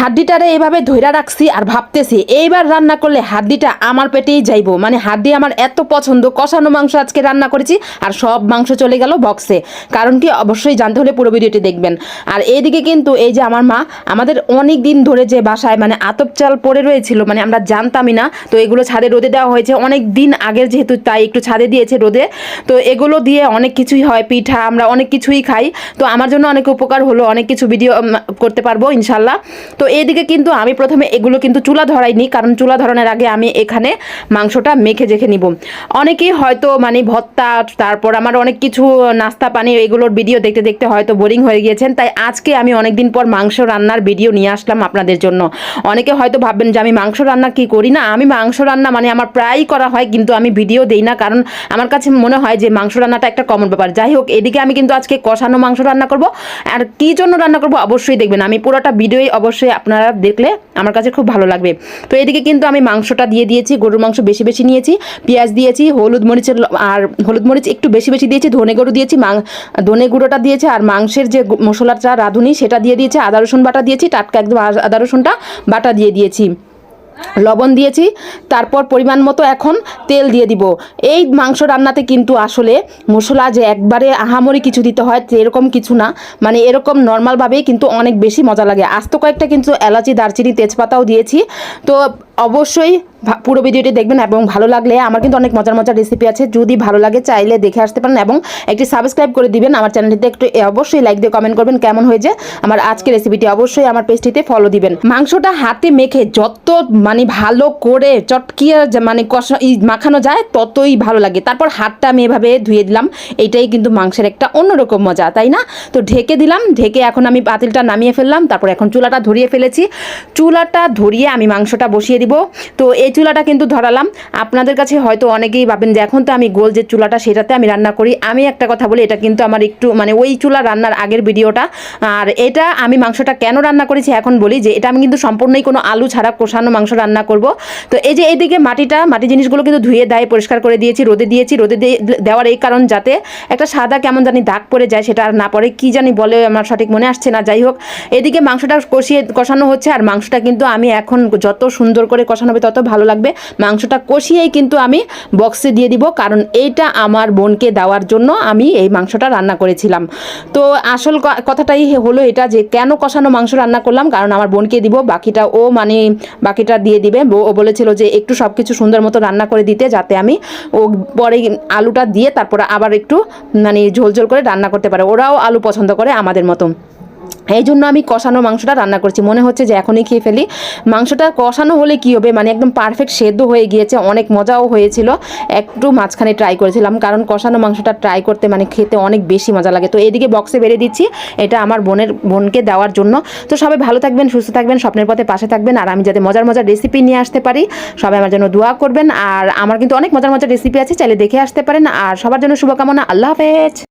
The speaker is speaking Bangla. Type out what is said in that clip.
হাড্ডিটারে এভাবে ধইরা রাখছি আর ভাবতেছি, এইবার রান্না করলে হাড্ডিটা আমার পেটেই যাইব। মানে হাড্ডি আমার এত পছন্দ, কষানো মাংস আজকে রান্না করেছি আর সব মাংস চলে গেল বক্সে কারণ কি, অবশ্যই জানতে হলে পুরো ভিডিওটি দেখবেন। আর এইদিকে কিন্তু এই যে আমার মা, আমাদের অনেক দিন ধরে যে বাসায় মানে আতপ চাল পড়ে রয়েছিল মানে আমরা জানতামই না, তো এগুলো ছাদে রোদে দেওয়া হয়েছে। অনেক দিন আগের যেহেতু তাই একটু ছাদে দিয়েছে রোদে। তো এগুলো দিয়ে অনেক কিছুই হয়, পিঠা, আমরা অনেক কিছুই খাই। তো আমার জন্য অনেক উপকার হলো, অনেক কিছু ভিডিও করতে পারব ইনশাল্লাহ। তো এইদিকে কিন্তু আমি প্রথমে এগুলো কিন্তু চুলা ধরাইনি, কারণ চুলা ধরানোর আগে আমি এখানে মাংসটা মেখে জেখে নিব। অনেকেই হয়তো মানে ভত্তা, তারপর আমার অনেক কিছু নাস্তা পানি, এগুলোর ভিডিও দেখতে দেখতে হয়তো বোরিং হয়ে গিয়েছেন, তাই আজকে আমি অনেক দিন পর মাংস রান্নার ভিডিও নিয়ে আসলাম আপনাদের জন্য। অনেকে হয়তো ভাববেন যে আমি মাংস রান্না কি করি? না, আমি মাংস রান্না মানে আমার প্রায়ই করা হয়, কিন্তু আমি ভিডিও দেই না, কারণ আমার কাছে মনে হয় যে মাংস রান্নাটা একটা কমন ব্যাপার। যাই হোক, এদিকে আমি কিন্তু আজকে কষানো মাংস রান্না করব, আর কি জন্য রান্না করব অবশ্যই দেখবেন। আমি পুরোটা ভিডিওই অবশ্যই আপনারা দেখলে আমার কাছে খুব ভালো লাগবে। তো এদিকে কিন্তু আমি মাংসটা দিয়ে দিয়েছি, গরুর মাংস বেশি বেশি নিয়েছি, পেঁয়াজ দিয়েছি, হলুদ মরিচের আর হলুদ মরিচ একটু বেশি বেশি দিয়েছি, ধনে গরু দিয়েছি, মাং ধনে গুঁড়োটা দিয়েছি, আর মাংসের যে মশলাটা রাঁধুনি সেটা দিয়ে দিয়েছি, আদা রসুন বাটা দিয়েছি, টাটকা একদম আদা রসুনটা বাটা দিয়ে দিয়েছি। লবণ দিয়েছি, তারপর পরিমাণ মতো এখন তেল দিয়ে দিব। এই মাংস রান্নাতে কিন্তু আসলে মশলা যে একবারে আহামরি কিছু দিতে হয় সেরকম কিছু না। মানে এরকম নর্মালভাবেই কিন্তু অনেক বেশি মজা লাগে। আস্ত কয়েকটা কিন্তু এলাচি, দারচিনি, তেজপাতাও দিয়েছি। তো অবশ্যই পুরো ভিডিওটি দেখবেন এবং ভালো লাগলে আমার কিন্তু অনেক মজার মজার রেসিপি আছে। যদি ভালো লাগে চাইলে দেখে আসতে পারেন এবং একটি সাবস্ক্রাইব করে দিবেন। আমার চ্যানেলটিতে একটু অবশ্যই লাইক দিয়ে কমেন্ট করবেন কেমন হয়েছে। আমার আজকের রেসিপিটি অবশ্যই আমার পেজটিতে ফলো দিবেন। মাংসটা হাতে মেখে যত মানে ভালো করে চটকিয়ে মানে কষা মাখানো যায়, ততই ভালো লাগে। তারপর হাতটা আমি এভাবে ধুয়ে দিলাম। এইটাই কিন্তু মাংসের একটা অন্যরকম মজা, তাই না? তো ঢেকে দিলাম। ঢেকে এখন আমি পাতিলটা নামিয়ে ফেললাম। তারপর এখন চুলাটা ধরিয়ে ফেলেছি। চুলাটা ধরিয়ে আমি মাংসটা বসিয়ে দিব। তো এই চুলাটা কিন্তু ধরালাম। আপনাদের কাছে হয়তো অনেকেই ভাবেন যে, এখন তো আমি গোল যে চুলাটা, সেটাতে আমি রান্না করি। আমি একটা কথা বলি, এটা কিন্তু আমার একটু মানে ওই চুলা রান্নার আগের ভিডিওটা। আর এটা আমি মাংসটা কেন রান্না করেছি এখন বলি যে, এটা আমি কিন্তু সম্পূর্ণই কোনো আলু ছাড়া কষানো মাংস রান্না করব। তো এই যে এইদিকে মাটিটা, মাটি জিনিসগুলো কিন্তু ধুয়ে, দায়ে পরিষ্কার করে দিয়েছি, রোদে দিয়েছি। রোদে দেওয়ার এই কারণ যাতে একটা সাদা কেমন জানি দাগ পড়ে যায়, সেটা আর না পড়ে। কি জানি বলে আমার সঠিক মনে আসছে না। যাই হোক এদিকে মাংসটা কষিয়ে, কষানো হচ্ছে। আর মাংসটা কিন্তু আমি এখন যত সুন্দর করে কষানো হবে, তত ভালো লাগবে। মাংসটা কষিয়েই কিন্তু আমি বক্সে দিয়ে দিব, কারণ এইটা আমার বোনকে দেওয়ার জন্য আমি এই মাংসটা রান্না করেছিলাম। তো আসল কথাটাই হলো এটা যে, কেন কষানো মাংস রান্না করলাম? কারণ আমার বোনকে দিব, বাকিটা ও মানে বাকিটা দিয়ে দিবে। ও বলেছিল যে, একটু সব কিছু সুন্দর মতো রান্না করে দিতে, যাতে আমি ও পরে আলুটা দিয়ে তারপরে আবার একটু মানে ঝোল ঝোল করে রান্না করতে পারে। ওরাও আলু পছন্দ করে আমাদের মতো এই জন্য আমি কষানো মাংসটা রান্না করছি। মনে হচ্ছে যে এখনই খেয়ে ফেলি। মাংসটা কষানো হলে কি হবে? মানে একদম পারফেক্ট সেদ্ধ হয়ে গিয়েছে, অনেক মজাও হয়েছিল। একটু মাঝখানে ট্রাই করেছিলাম, কারণ কষানো মাংসটা ট্রাই করতে মানে খেতে অনেক বেশি মজা লাগে। তো এদিকে বক্সে বেড়ে দিচ্ছি, এটা আমার বোনের, বোনকে দেওয়ার জন্য। তো সবাই ভালো থাকবেন, সুস্থ থাকবেন, স্বপ্নের পথে পাশে থাকবেন। আর আমি যাতে মজার মজার রেসিপি নিয়ে আসতে পারি, সবাই আমার জন্য দোয়া করবেন। আর আমার কিন্তু অনেক মজার মজার রেসিপি আছে, চাইলে দেখে আসতে পারেন। আর সবার জন্য শুভকামনা, আল্লাহ হাফেজ।